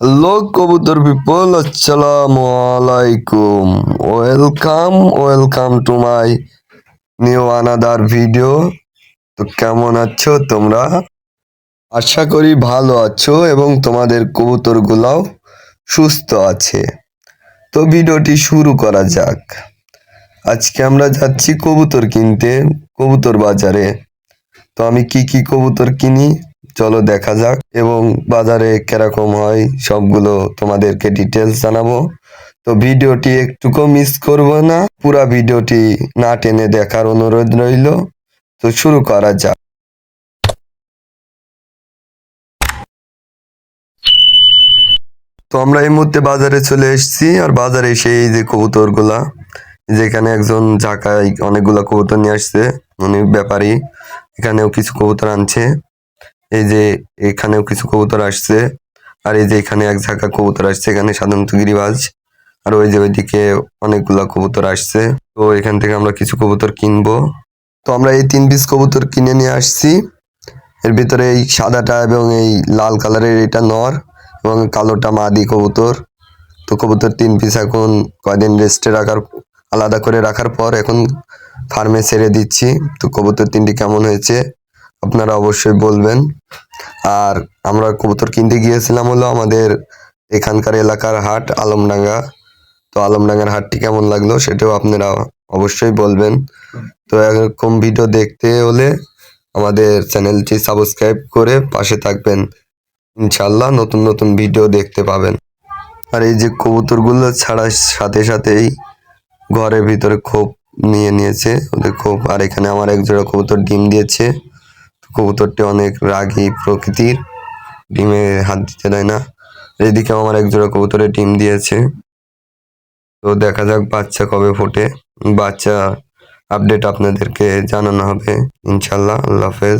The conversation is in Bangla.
হ্যালো কবুতর পিপল আসসালামু আলাইকুম। Welcome welcome to my new another video তো কেমন আছো তোমরা? আশা করি ভালো আছো এবং তোমাদের কবুতরগুলাও সুস্থ আছে। তো ভিডিওটি শুরু করা যাক। আজকে আমরা যাচ্ছি কবুতর কিনতে, কবুতর বাজারে। তো আমি কি কি কবুতর কিনি? চলো দেখা যাক এবং বাজারে কীরকম হয় সবগুলো তোমাদেরকে ডিটেলস জানাব। তো ভিডিওটি একটুকু মিস করব না, পুরা ভিডিওটি না টেনে দেখার অনুরোধ রইল। তো শুরু করা যাক। তো আমরা এই মুহূর্তে বাজারে চলে এসেছি আর বাজারে এসে এই যে কবুতরগুলা, যেখানে একজন ঢাকায় অনেকগুলা কবুতর নিয়ে আসছে, উনি ব্যাপারী, এখানেও কিছু কবুতর আনছে। এই যে এখানেও কিছু কবুতর আসছে, আর এই যে এখানে এক ঝাঁকা কবুতর আসছে, এখানে সাধারণত গিরিবাজ, আর ওই যে ওইদিকে অনেকগুলা কবুতর আসছে। তো এখান থেকে আমরা কিছু কবুতর কিনবো। তো আমরা এই তিন পিস কবুতর কিনে নিয়ে আসছি। এর ভিতরে এই সাদাটা এবং এই লাল কালারের এটা নর এবং কালোটা মাদি কবুতর। তো কবুতর তিন পিস এখন কয়দিন রেস্টে রাখার, আলাদা করে রাখার পর এখন ফার্মে ছেড়ে দিচ্ছি। তো কবুতর তিনটি কেমন হয়েছে আপনারা অবশ্যই বলবেন। আর আমরা কবুতর কিনতে গিয়েছিলাম হলো আমাদের এখানকার এলাকার হাট, আলমডাঙ্গা। তো আলমডাঙ্গার হাটটি কেমন লাগল সেটাও আপনারা অবশ্যই বলবেন। তো এরকম ভিডিও দেখতে হলে আমাদের চ্যানেলটি সাবস্ক্রাইব করে পাশে থাকবেন। ইনশাল্লাহ নতুন নতুন ভিডিও দেখতে পাবেন। আর এই যে কবুতরগুলো ছাড়ার সাথে সাথেই ঘরের ভিতরে খোপ নিয়ে নিয়েছে, ওদের খোপ। আর এখানে আমার এক জোড়া কবুতর ডিম দিয়েছে। কবুতরটি অনেক রাগী প্রকৃতির। ডিমে হাত দিতে দেয় না। এদিকে আমার এক জোড়া কবুতরে ডিম দিয়েছে। তো দেখা যাক বাচ্চা কবে ফোটে। বাচ্চা আপডেট আপনাদেরকে জানানো হবে। ইনশাল্লাহ আল্লাহ হাফেজ।